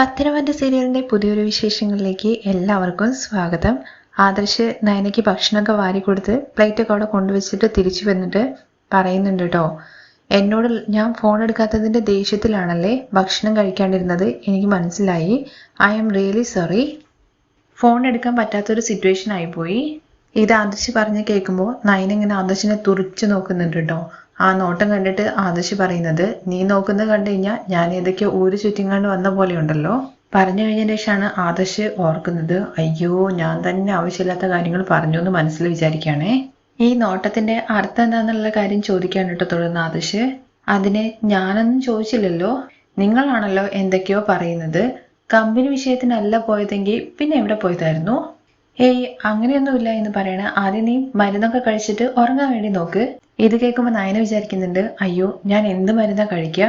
പത്തിനവന്റെ സീരിയലിന്റെ പുതിയൊരു വിശേഷങ്ങളിലേക്ക് എല്ലാവർക്കും സ്വാഗതം. ആദർശ് നയനയ്ക്ക് ഭക്ഷണമൊക്കെ വാരി കൊടുത്ത് പ്ലേറ്റ് ഒക്കെ അവിടെ കൊണ്ടുവച്ചിട്ട് തിരിച്ചു വന്നിട്ട് പറയുന്നുണ്ട് കേട്ടോ എന്നോട് ഞാൻ ഫോൺ എടുക്കാത്തതിന്റെ ദേഷ്യത്തിലാണല്ലേ ഭക്ഷണം കഴിക്കാണ്ടിരുന്നത്? എനിക്ക് മനസ്സിലായി. I am really sorry phone എടുക്കാൻ പറ്റാത്തൊരു സിറ്റുവേഷൻ ആയിപ്പോയി ഇത് ആദർശ് പറഞ്ഞ് കേൾക്കുമ്പോൾ നയൻ ഇങ്ങനെ ആദർശിനെ തുറിച്ചു നോക്കുന്നുണ്ട് കേട്ടോ ആ നോട്ടം കണ്ടിട്ട് ആദർശ് പറയുന്നത് നീ നോക്കുന്നത് കണ്ടു കഴിഞ്ഞാൽ ഞാൻ ഏതൊക്കെയോ ഊര് ചുറ്റിങ്ങാണ്ട് വന്ന പോലെ ഉണ്ടല്ലോ പറഞ്ഞു കഴിഞ്ഞതിന് ശേഷമാണ് ആദർശ് ഓർക്കുന്നത് അയ്യോ ഞാൻ തന്നെ ആവശ്യമില്ലാത്ത കാര്യങ്ങൾ പറഞ്ഞു എന്ന് മനസ്സിൽ വിചാരിക്കുകയാണേ. ഈ നോട്ടത്തിന്റെ അർത്ഥം എന്താണെന്നുള്ള കാര്യം ചോദിക്കാൻ കേട്ടോ തുടർന്ന് ആദർശ്. അതിന് ഞാനൊന്നും ചോദിച്ചില്ലല്ലോ. നിങ്ങളാണല്ലോ എന്തൊക്കെയോ പറയുന്നത്. കമ്പനി വിഷയത്തിനല്ല പോയതെങ്കിൽ പിന്നെ എവിടെ പോയതായിരുന്നു? ഏയ് അങ്ങനെയൊന്നുമില്ല എന്ന് പറയണ ആദ്യം നീ മരുന്നൊക്കെ കഴിച്ചിട്ട് ഉറങ്ങാൻ വേണ്ടി നോക്ക്. ഇത് കേൾക്കുമ്പോൾ നയന വിചാരിക്കുന്നുണ്ട് അയ്യോ ഞാൻ എന്ത് മരുന്നാ കഴിക്കുക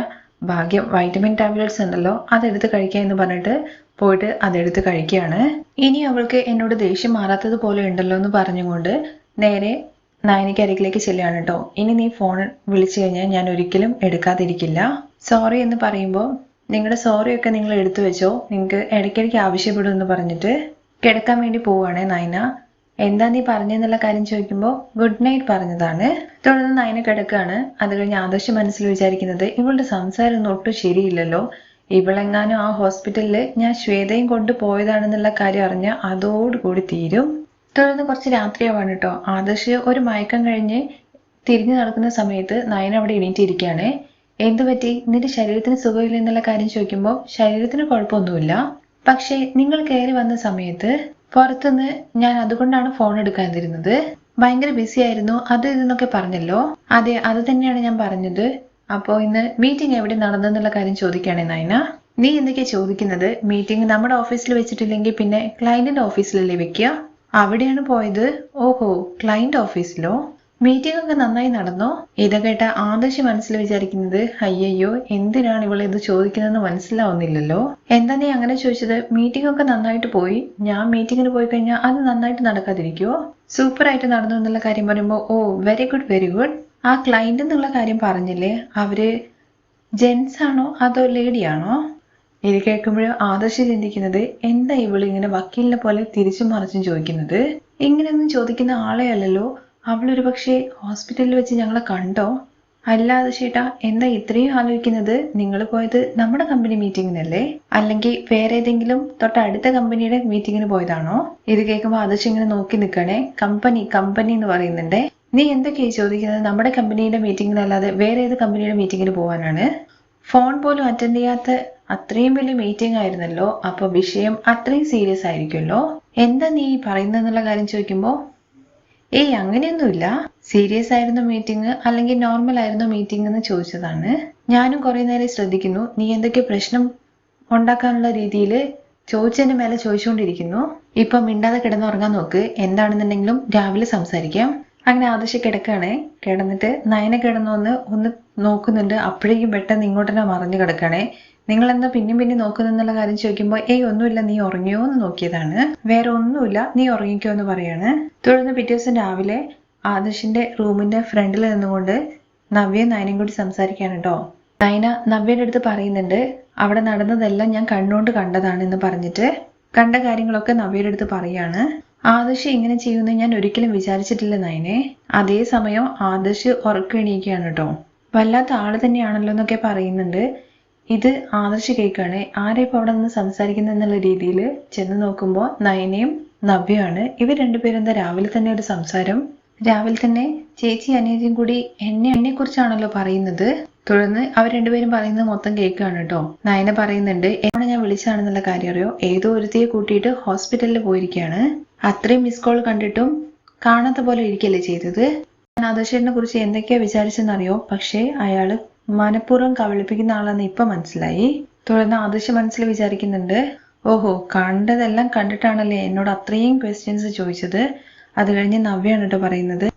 ഭാഗ്യം വൈറ്റമിൻ ടാബ്ലറ്റ്സ് ഉണ്ടല്ലോ അതെടുത്ത് കഴിക്കുക എന്ന് പറഞ്ഞിട്ട് പോയിട്ട് അതെടുത്ത് കഴിക്കുകയാണ്. ഇനി അവൾക്ക് എന്നോട് ദേഷ്യം മാറാത്തത് പോലെ ഉണ്ടല്ലോ എന്ന് പറഞ്ഞുകൊണ്ട് നേരെ നയനയ്ക്ക് അരികിലേക്ക് ചെല്ലുകയാണ് കേട്ടോ. ഇനി നീ ഫോൺ വിളിച്ചു കഴിഞ്ഞാൽ ഞാൻ ഒരിക്കലും എടുക്കാതിരിക്കില്ല. സോറി എന്ന് പറയുമ്പോൾ നിങ്ങളുടെ സോറിയൊക്കെ നിങ്ങൾ എടുത്തു വെച്ചോ നിങ്ങൾക്ക് ഇടയ്ക്കിടയ്ക്ക് ആവശ്യപ്പെടും എന്ന് പറഞ്ഞിട്ട്. കിടക്കാൻ വേണ്ടി പോവാണ് നൈന. എന്താ നീ പറഞ്ഞെന്നുള്ള കാര്യം ചോദിക്കുമ്പോൾ ഗുഡ് നൈറ്റ് പറഞ്ഞതാണ്. തുടർന്ന് നൈന കിടക്കുകയാണ്. അത് കഴിഞ്ഞ് ആദർശ് മനസ്സിൽ വിചാരിക്കുന്നത് ഇവളുടെ സംസാരം ഒന്നും ഒട്ടും ശരിയില്ലല്ലോ. ഇവളെങ്ങാനും ആ ഹോസ്പിറ്റലിൽ ഞാൻ ശ്വേതയും കൊണ്ട് പോയതാണെന്നുള്ള കാര്യം അറിഞ്ഞ അതോടുകൂടി തീരും. തുടർന്ന് കുറച്ച് രാത്രിയാവാണ് കേട്ടോ ആദർശ് ഒരു മയക്കം കഴിഞ്ഞ് തിരിഞ്ഞു നടക്കുന്ന സമയത്ത് നയന അവിടെ എണീറ്റിരിക്കുകയാണ്. എന്തുപറ്റി? നിന്റെ ശരീരത്തിന് സുഖമില്ല എന്നുള്ള കാര്യം ചോദിക്കുമ്പോൾ ശരീരത്തിന് കുഴപ്പമൊന്നുമില്ല. പക്ഷേ നിങ്ങൾ കയറി വന്ന സമയത്ത് പുറത്തുനിന്ന് ഞാൻ അതുകൊണ്ടാണ് ഫോൺ എടുക്കാതിരുന്നത് ഭയങ്കര ബിസി ആയിരുന്നു. അത് ഇതെന്നൊക്കെ പറഞ്ഞല്ലോ. അതെ അത് തന്നെയാണ് ഞാൻ പറഞ്ഞത്. അപ്പോൾ ഇന്ന് മീറ്റിംഗ് എവിടെ നടന്നെന്നുള്ള കാര്യം ചോദിക്കുകയാണെ നയന നീ എന്തൊക്കെയാ ചോദിക്കുന്നത്? മീറ്റിംഗ് നമ്മുടെ ഓഫീസിൽ വെച്ചിട്ടില്ലെങ്കിൽ പിന്നെ ക്ലയന്റിന്റെ ഓഫീസിലല്ലേ വെക്കുക? അവിടെയാണ് പോയത്? ഓഹോ ക്ലയന്റ് ഓഫീസിലോ മീറ്റിംഗ് ഒക്കെ നന്നായി നടന്നോ? ഇത് കേട്ട ആദർശ് മനസ്സിൽ വിചാരിക്കുന്നത് അയ്യയ്യോ എന്തിനാണ് ഇവൾ ഇത് ചോദിക്കുന്നതെന്ന് മനസ്സിലാവുന്നില്ലല്ലോ? എന്താ നീ അങ്ങനെ ചോദിച്ചത്. മീറ്റിംഗ് ഒക്കെ നന്നായിട്ട് പോയി. ഞാൻ മീറ്റിങ്ങിന് പോയി കഴിഞ്ഞാൽ അത് നന്നായിട്ട് നടക്കാതിരിക്കുവോ? സൂപ്പർ ആയിട്ട് നടന്നു എന്നുള്ള കാര്യം പറയുമ്പോൾ oh very good very good ആ ക്ലയന്റ് എന്നുള്ള കാര്യം പറഞ്ഞില്ലേ? അവർ ജെൻസ് ആണോ അതോ ലേഡി ആണോ? ഇത് കേൾക്കുമ്പോഴും ആദർശ് ചിന്തിക്കുന്നത് എന്താ ഇവൾ ഇങ്ങനെ വക്കീലിനെ പോലെ തിരിച്ചും മറിച്ചും ചോദിക്കുന്നത്? ഇങ്ങനെയൊന്നും ചോദിക്കുന്ന ആളെ അല്ലല്ലോ. അവളൊരു പക്ഷേ ഹോസ്പിറ്റലിൽ വെച്ച് ഞങ്ങളെ കണ്ടോ? അല്ലാതെ ചേട്ടാ എന്താ ഇത്രയും ആലോചിക്കുന്നത്? നിങ്ങൾ പോയത് നമ്മുടെ കമ്പനി മീറ്റിങ്ങിനല്ലേ? അല്ലെങ്കിൽ വേറെ ഏതെങ്കിലും തൊട്ടടുത്ത കമ്പനിയുടെ മീറ്റിങ്ങിന് പോയതാണോ? ഇത് കേൾക്കുമ്പോൾ ആദർശ് ഇങ്ങനെ നോക്കി നിൽക്കണേ. കമ്പനി കമ്പനി എന്ന് പറയുന്നുണ്ട്. നീ എന്തൊക്കെയായി ചോദിക്കുന്നത്? നമ്മുടെ കമ്പനിയുടെ മീറ്റിങ്ങിനല്ലാതെ വേറെ ഏത് കമ്പനിയുടെ മീറ്റിങ്ങിന് പോകാനാണ്? ഫോൺ പോലും അറ്റൻഡ് ചെയ്യാത്ത അത്രയും വലിയ മീറ്റിംഗ് ആയിരുന്നല്ലോ. അപ്പൊ വിഷയം അത്രയും സീരിയസ് ആയിരിക്കുമല്ലോ. എന്താ നീ പറയുന്നതെന്നുള്ള കാര്യം ചോദിക്കുമ്പോൾ ഏയ് അങ്ങനെയൊന്നുമില്ല. സീരിയസ് ആയിരുന്നു മീറ്റിംഗ് അല്ലെങ്കിൽ നോർമൽ ആയിരുന്നു മീറ്റിംഗ് എന്ന് ചോദിച്ചതാണ്. ഞാനും കുറെ നേരം ശ്രദ്ധിക്കുന്നു. നീ എന്തൊക്കെ പ്രശ്നം ഉണ്ടാക്കാനുള്ള രീതിയിൽ ചോദിച്ചതിന് മേലെ ചോദിച്ചുകൊണ്ടിരിക്കുന്നു. ഇപ്പൊ മിണ്ടാതെ കിടന്നുറങ്ങാൻ നോക്ക്. എന്താണെന്നുണ്ടെങ്കിലും രാവിലെ സംസാരിക്കാം. അങ്ങനെ ആദർശ കിടക്കുകയാണേ. കിടന്നിട്ട് നയന കിടന്നു വന്ന് ഒന്ന് നോക്കുന്നുണ്ട്. അപ്പോഴേക്കും പെട്ടെന്ന് ഇങ്ങോട്ട് തന്നെ മറിഞ്ഞു കിടക്കണേ നിങ്ങൾ എന്താ പിന്നെയും പിന്നെ നോക്കുന്നെന്നുള്ള കാര്യം ചോദിക്കുമ്പോൾ ഏയ് ഒന്നുമില്ല നീ ഉറങ്ങിയോ? എന്ന് നോക്കിയതാണ്. വേറെ ഒന്നുമില്ല നീ ഉറങ്ങിക്കോ എന്ന് പറയാണ്. തുടർന്ന് പിറ്റേ ദിവസം രാവിലെ ആദർശിന്റെ റൂമിന്റെ ഫ്രണ്ടിൽ നിന്നുകൊണ്ട് നവ്യ നയനയും കൂടി സംസാരിക്കാണ് കേട്ടോ. നയന നവ്യയുടെ അടുത്ത് പറയുന്നുണ്ട് അവിടെ നടന്നതെല്ലാം ഞാൻ കണ്ണുകൊണ്ട് കണ്ടതാണ് എന്ന് പറഞ്ഞിട്ട് കണ്ട കാര്യങ്ങളൊക്കെ നവ്യയുടെ അടുത്ത് പറയാണ്. ആദർശ് ഇങ്ങനെ ചെയ്യുമെന്ന് ഞാൻ ഒരിക്കലും വിചാരിച്ചിട്ടില്ല നയനെ. അതേസമയം ആദർശ് ഉറക്കെണീക്കുകയാണ് കേട്ടോ. വല്ലാത്ത ആൾ തന്നെയാണല്ലോ എന്നൊക്കെ പറയുന്നുണ്ട്. ഇത് ആദർശ് കേൾക്കുകയാണ്. ആരെ ഇപ്പോൾ അവിടെ നിന്ന് സംസാരിക്കുന്നത് എന്നുള്ള രീതിയിൽ ചെന്ന് നോക്കുമ്പോൾ നയനയും നവ്യയാണ് ഇവർ രണ്ടുപേരും എന്താ രാവിലെ തന്നെ ഒരു സംസാരം? രാവിലെ തന്നെ ചേച്ചി അനിയത്തിയും കൂടി എന്നെ എന്നെ കുറിച്ചാണല്ലോ പറയുന്നത്. തുടർന്ന് അവർ രണ്ടുപേരും പറയുന്നത് മൊത്തം കേൾക്കുകയാണ് കേട്ടോ. നയന പറയുന്നുണ്ട് എവിടെ ഞാൻ വിളിച്ചാണെന്നുള്ള കാര്യം അറിയോ? ഏതോ ഒരുത്തിയെ കൂട്ടിയിട്ട് ഹോസ്പിറ്റലിൽ പോയിരിക്കുകയാണ്. അത്രയും മിസ് കോൾ കണ്ടിട്ടും കാണാത്ത പോലെ ഇരിക്കല്ലേ ചെയ്തത്? ഞാൻ ആദർശനെ കുറിച്ച് എന്തൊക്കെയാ വിചാരിച്ചെന്നറിയോ? പക്ഷേ അയാൾ മനഃപൂർവം കബളിപ്പിക്കുന്ന ആളാണെന്ന് ഇപ്പൊ മനസ്സിലായി. തുടർന്ന് ആദർശ മനസ്സിൽ വിചാരിക്കുന്നുണ്ട് ഓഹോ കണ്ടതെല്ലാം കണ്ടിട്ടാണല്ലേ എന്നോട് അത്രയും ക്വസ്റ്റ്യൻസ് ചോദിച്ചത്? അത് കഴിഞ്ഞ് നവ്യാണ് കേട്ടോ പറയുന്നത്.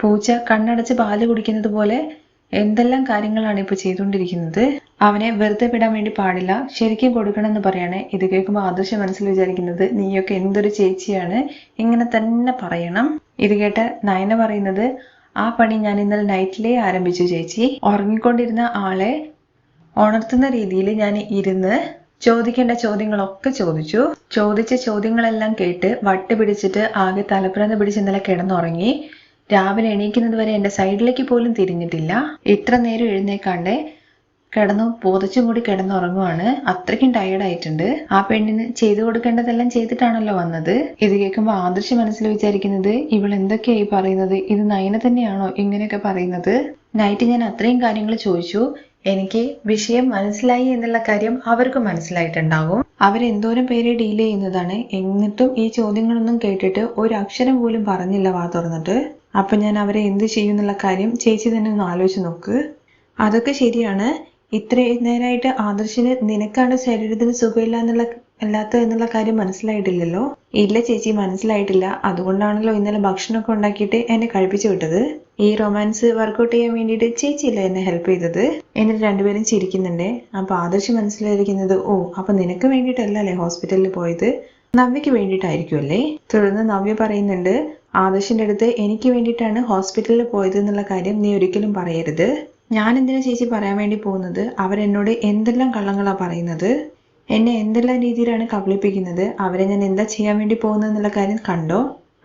പൂച്ച കണ്ണടച്ച് പാൽ കുടിക്കുന്നത് പോലെ എന്തെല്ലാം കാര്യങ്ങളാണ് ഇപ്പൊ ചെയ്തുകൊണ്ടിരിക്കുന്നത്? അവനെ വെറുതെ വിടാൻ വേണ്ടി പാടില്ല. ശരിക്കും കൊടുക്കണം എന്ന് പറയാണ്. ഇത് കേൾക്കുമ്പോൾ ആദർശ മനസ്സിൽ വിചാരിക്കുന്നത് നീയൊക്കെ എന്തൊരു ചേച്ചിയാണ്? ഇങ്ങനെ തന്നെ പറയണം. ഇത് കേട്ട് നയന പറയുന്നത് ആ പണി ഞാൻ ഇന്നലെ നൈറ്റിലേ ആരംഭിച്ചു ചേച്ചി. ഉറങ്ങിക്കൊണ്ടിരുന്ന ആളെ ഉണർത്തുന്ന രീതിയിൽ ഞാൻ ഇരുന്ന് ചോദിക്കേണ്ട ചോദ്യങ്ങളൊക്കെ ചോദിച്ചു. ചോദിച്ച ചോദ്യങ്ങളെല്ലാം കേട്ട് വട്ട് പിടിച്ചിട്ട് ആകെ തലപ്പുറന്ന് പിടിച്ച് ഇന്നലെ കിടന്നുറങ്ങി. രാവിലെ എണീക്കുന്നത് വരെ എന്റെ സൈഡിലേക്ക് പോലും തിരിഞ്ഞിട്ടില്ല. ഇത്ര നേരം എഴുന്നേക്കാണ്ട് കിടന്നു പോതച്ചും കൂടി കിടന്നുറങ്ങുവാണ് അത്രയ്ക്കും ടയേർഡ് ആയിട്ടുണ്ട്. ആ പെണ്ണിന് ചെയ്തു കൊടുക്കേണ്ടതെല്ലാം ചെയ്തിട്ടാണല്ലോ വന്നത്. ഇത് കേൾക്കുമ്പോൾ ആദർശ് മനസ്സിൽ വിചാരിക്കുന്നത് ഇവൾ എന്തൊക്കെയായി പറയുന്നത്? ഇത് നയന തന്നെയാണോ ഇങ്ങനെയൊക്കെ പറയുന്നത്? നൈറ്റ് ഞാൻ അത്രയും കാര്യങ്ങൾ ചോദിച്ചു. എനിക്ക് വിഷയം മനസ്സിലായി എന്നുള്ള കാര്യം അവർക്ക് മനസ്സിലായിട്ടുണ്ടാകും. അവരെന്തോരം പേരെ ഡീൽ ചെയ്യുന്നതാണ്. എന്നിട്ടും ഈ ചോദ്യങ്ങളൊന്നും കേട്ടിട്ട് ഒരു അക്ഷരം പോലും പറഞ്ഞില്ല വാ തുറന്നിട്ട്. അപ്പൊ ഞാൻ അവരെ എന്ത് ചെയ്യും എന്നുള്ള കാര്യം ചേച്ചി തന്നെ ഒന്ന് ആലോചിച്ച് നോക്ക്. അതൊക്കെ ശരിയാണ്. ഇത്രയും നേരമായിട്ട് ആദർശിന് നിനക്കാണ് ശരീരത്തിന് സുഖമില്ല എന്നുള്ള അല്ലാത്ത എന്നുള്ള കാര്യം മനസ്സിലായിട്ടില്ലല്ലോ? ഇല്ല ചേച്ചി മനസ്സിലായിട്ടില്ല. അതുകൊണ്ടാണല്ലോ ഇന്നലെ ഭക്ഷണമൊക്കെ ഉണ്ടാക്കിയിട്ട് എന്നെ കഴിപ്പിച്ചു വിട്ടത്. ഈ റൊമാൻസ് വർക്കൗട്ട് ചെയ്യാൻ വേണ്ടിയിട്ട് ചേച്ചിയില്ല എന്നെ ഹെൽപ്പ് ചെയ്തത്? എന്നിട്ട് രണ്ടുപേരും ചിരിക്കുന്നുണ്ട്. അപ്പൊ ആദർശ് മനസ്സിലായിരിക്കുന്നത് ഓ അപ്പൊ നിനക്ക് വേണ്ടിയിട്ടല്ലേ ഹോസ്പിറ്റലിൽ പോയത്? നവ്യക്ക് വേണ്ടിയിട്ടായിരിക്കുമല്ലേ തുടർന്ന് നവ്യ പറയുന്നുണ്ട് ആദർശിന്റെ അടുത്ത് എനിക്ക് വേണ്ടിയിട്ടാണ് ഹോസ്പിറ്റലിൽ പോയത് എന്നുള്ള കാര്യം നീ ഒരിക്കലും പറയരുത്. ഞാൻ എന്തിനാ ചേച്ചി പറയാൻ വേണ്ടി പോകുന്നത്? അവരെന്നോട് എന്തെല്ലാം കള്ളങ്ങളാ പറയുന്നത്? എന്നെ എന്തെല്ലാം രീതിയിലാണ് കബളിപ്പിക്കുന്നത്? അവരെ ഞാൻ എന്താ ചെയ്യാൻ വേണ്ടി പോകുന്നത് എന്നുള്ള കാര്യം കണ്ടോ?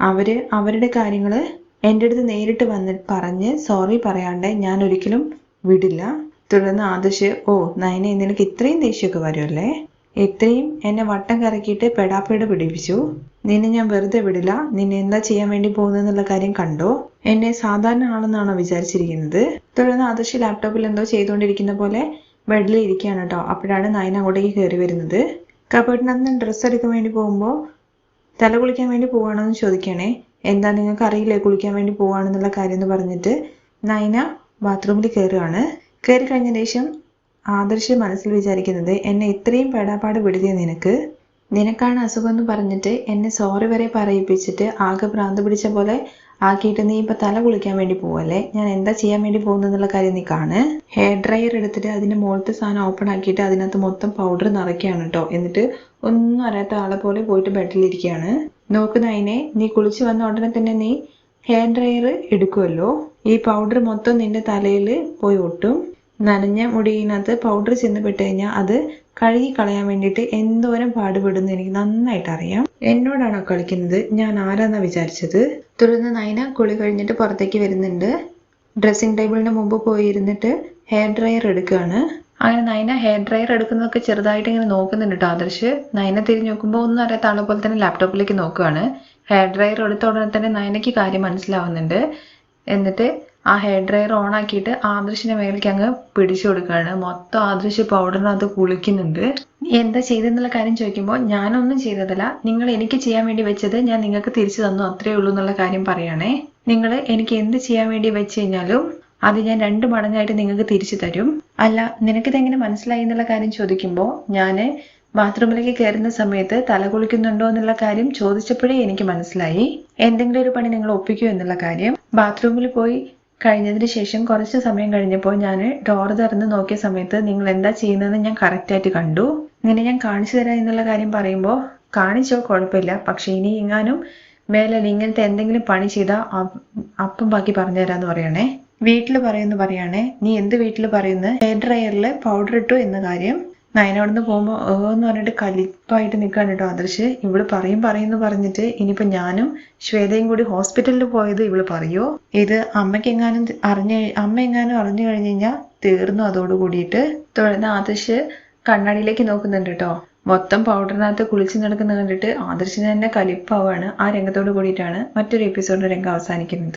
അവർ അവരുടെ കാര്യങ്ങൾ എന്റെ അടുത്ത് നേരിട്ട് വന്ന് പറഞ്ഞ് സോറി പറയാണ്ട് ഞാൻ ഒരിക്കലും വിടില്ല. തുടർന്ന് ആദർശ് ഓ നയനെ നിനക്ക് ഇത്രയും ദേഷ്യമൊക്കെ വരുമല്ലേ ഇത്രയും എന്നെ വട്ടം കറക്കിയിട്ട് പെടാപ്പേട് പിടിപ്പിച്ചു. നിന്നെ ഞാൻ വെറുതെ വിടില്ല. നിന്നെ എന്താ ചെയ്യാൻ വേണ്ടി പോകുന്നെന്നുള്ള കാര്യം കണ്ടോ? എന്നെ സാധാരണ ആളെന്നാണോ വിചാരിച്ചിരിക്കുന്നത്? തുടർന്ന് ആദർശ് ലാപ്ടോപ്പിൽ എന്തോ ചെയ്തുകൊണ്ടിരിക്കുന്ന പോലെ ബെഡിൽ ഇരിക്കുകയാണ് കേട്ടോ. അപ്പോഴാണ് നയന അങ്ങോട്ടേക്ക് കയറി വരുന്നത്. കബഡിനകത്ത് ഡ്രസ്സ് എടുക്കാൻ വേണ്ടി പോകുമ്പോൾ തല കുളിക്കാൻ വേണ്ടി പോവാണോ എന്ന് ചോദിക്കണേ എന്താ നിങ്ങൾക്ക് അറിയില്ലേ കുളിക്കാൻ വേണ്ടി പോവാണെന്നുള്ള കാര്യം എന്ന് പറഞ്ഞിട്ട് നയന ബാത്റൂമിൽ കയറുകയാണ്. കയറി കഴിഞ്ഞ ശേഷം ആദർശ് മനസ്സിൽ വിചാരിക്കുന്നത് എന്നെ ഇത്രയും പെടാപ്പാട് വിടുതിയ നിനക്ക്? നിനക്കാണ് അസുഖം എന്ന് പറഞ്ഞിട്ട് എന്നെ സോറി വരെ പറയിപ്പിച്ചിട്ട് ആകെ ഭ്രാന്ത് പിടിച്ച പോലെ ആക്കിയിട്ട് നീ ഇപ്പൊ തല കുളിക്കാൻ വേണ്ടി പോവല്ലേ? ഞാൻ എന്താ ചെയ്യാൻ വേണ്ടി പോകുന്നെന്നുള്ള കാര്യം നീ കാണ്. ഹെയർ ഡ്രയർ എടുത്തിട്ട് അതിന്റെ മുകളിലത്തെ സാധനം ഓപ്പൺ ആക്കിയിട്ട് അതിനകത്ത് മൊത്തം പൗഡർ നിറയ്ക്കുകയാണ് കേട്ടോ എന്നിട്ട് ഒന്നും അറിയാത്ത ആളെ പോലെ പോയിട്ട് ബെഡിലിരിക്കുകയാണ് നോക്കുന്ന അതിനെ നീ കുളിച്ച് വന്ന ഉടനെ തന്നെ നീ ഹെയർ ഡ്രയർ എടുക്കുമല്ലോ ഈ പൗഡർ മൊത്തം നിന്റെ തലയിൽ പോയി ഒട്ടും. നനഞ്ഞ മുടിയിനകത്ത് പൗഡർ ചെന്ന് പെട്ട് കഴിഞ്ഞാൽ അത് കഴുകി കളയാൻ വേണ്ടിയിട്ട് എന്തോരം പാടുപെടുന്നു എനിക്ക് നന്നായിട്ട് അറിയാം എന്നോടാണോ കളിക്കുന്നത്? ഞാൻ ആരാന്നാ വിചാരിച്ചത്? തുടർന്ന് നൈന കുളി കഴിഞ്ഞിട്ട് പുറത്തേക്ക് വരുന്നുണ്ട്. ഡ്രസ്സിംഗ് ടേബിളിന് മുമ്പ് പോയി ഇരുന്നിട്ട് ഹെയർ ഡ്രയർ എടുക്കുകയാണ്. അങ്ങനെ നൈന ഹെയർ ഡ്രയർ എടുക്കുന്നതൊക്കെ ചെറുതായിട്ട് ഇങ്ങനെ നോക്കുന്നുണ്ട് കേട്ടോ ആദർശ്. നൈന തിരിഞ്ഞു നോക്കുമ്പോൾ ഒന്നും അറിയാത്ത ആളെ പോലെ തന്നെ ലാപ്ടോപ്പിലേക്ക് നോക്കുകയാണ് ഹെയർ ഡ്രയർ എടുത്ത ഉടനെ തന്നെ നൈനയ്ക്ക് കാര്യം മനസ്സിലാവുന്നുണ്ട്. എന്നിട്ട് ആ ഹെയർ ഡ്രയർ ഓൺ ആക്കിയിട്ട് ആദർശിന്റെ മേലേക്ക് അങ്ങ് പിടിച്ചു കൊടുക്കുകയാണ്. മൊത്തം ആദർശ് പൗഡറിനകത്ത് കുളിക്കുന്നുണ്ട്. എന്താ ചെയ്തെന്നുള്ള കാര്യം ചോദിക്കുമ്പോൾ ഞാനൊന്നും ചെയ്തതല്ല. നിങ്ങൾ എനിക്ക് ചെയ്യാൻ വേണ്ടി വെച്ചത് ഞാൻ നിങ്ങൾക്ക് തിരിച്ചു തന്നു. അത്രേ ഉള്ളൂ എന്നുള്ള കാര്യം പറയണേ. നിങ്ങൾ എനിക്ക് എന്ത് ചെയ്യാൻ വേണ്ടി വെച്ച് കഴിഞ്ഞാലും അത് ഞാൻ രണ്ട് മടങ്ങായിട്ട് നിങ്ങൾക്ക് തിരിച്ചു തരും. അല്ല നിനക്കിതെങ്ങനെ മനസ്സിലായി എന്നുള്ള കാര്യം ചോദിക്കുമ്പോൾ ഞാൻ ബാത്റൂമിലേക്ക് കയറുന്ന സമയത്ത് തല കുളിക്കുന്നുണ്ടോ എന്നുള്ള കാര്യം ചോദിച്ചപ്പോഴേ എനിക്ക് മനസ്സിലായി. എന്തെങ്കിലും ഒരു പണി നിങ്ങൾ ഒപ്പിക്കൂ എന്നുള്ള കാര്യം. ബാത്റൂമിൽ പോയി കഴിഞ്ഞതിന് ശേഷം കുറച്ച് സമയം കഴിഞ്ഞപ്പോൾ ഞാൻ ഡോർ തുറന്ന് നോക്കിയ സമയത്ത് നിങ്ങൾ എന്താ ചെയ്യുന്നതെന്ന് ഞാൻ കറക്റ്റായിട്ട് കണ്ടു. ഇങ്ങനെ ഞാൻ കാണിച്ചു തരാം എന്നുള്ള കാര്യം പറയുമ്പോൾ കാണിച്ചോ കുഴപ്പമില്ല. പക്ഷെ ഇനി എങ്ങാനും മേലെ ഇങ്ങനത്തെ എന്തെങ്കിലും പണി ചെയ്താൽ അപ്പം ബാക്കി പറഞ്ഞു തരാന്ന് പറയണേ. വീട്ടിൽ പറയുന്നു പറയുകയാണെ നീ എന്ത് വീട്ടിൽ പറയുന്നത് ഹെയർ ഡ്രയറിൽ പൗഡർ ഇട്ടു എന്ന കാര്യം നയനോടന്ന് പോകുമ്പോൾ ഏ എന്ന് പറഞ്ഞിട്ട് കലിപ്പായിട്ട് നിൽക്കുകയാണ് കേട്ടോ ആദർശ്. ഇവൾ പറയും പറയും എന്ന് പറഞ്ഞിട്ട് ഇനിയിപ്പോൾ ഞാനും ശ്വേതയും കൂടി ഹോസ്പിറ്റലിൽ പോയത് ഇവൾ പറയുമോ ഇത് അമ്മയ്ക്ക് എങ്ങാനും അറിഞ്ഞ അമ്മ എങ്ങാനും അറിഞ്ഞു കഴിഞ്ഞു കഴിഞ്ഞാൽ തീർന്നു അതോട് കൂടിയിട്ട്. തുടർന്ന് ആദർശ് കണ്ണാടിയിലേക്ക് നോക്കുന്നുണ്ട് കേട്ടോ. മൊത്തം പൗഡറിനകത്ത് കുളിച്ച് നടക്കുന്ന കണ്ടിട്ട് ആദർശിന് തന്നെ കലിപ്പാവാണ് ആ രംഗത്തോട് കൂടിയിട്ടാണ് മറ്റൊരു എപ്പിസോഡിന്റെ രംഗം അവസാനിക്കുന്നത്.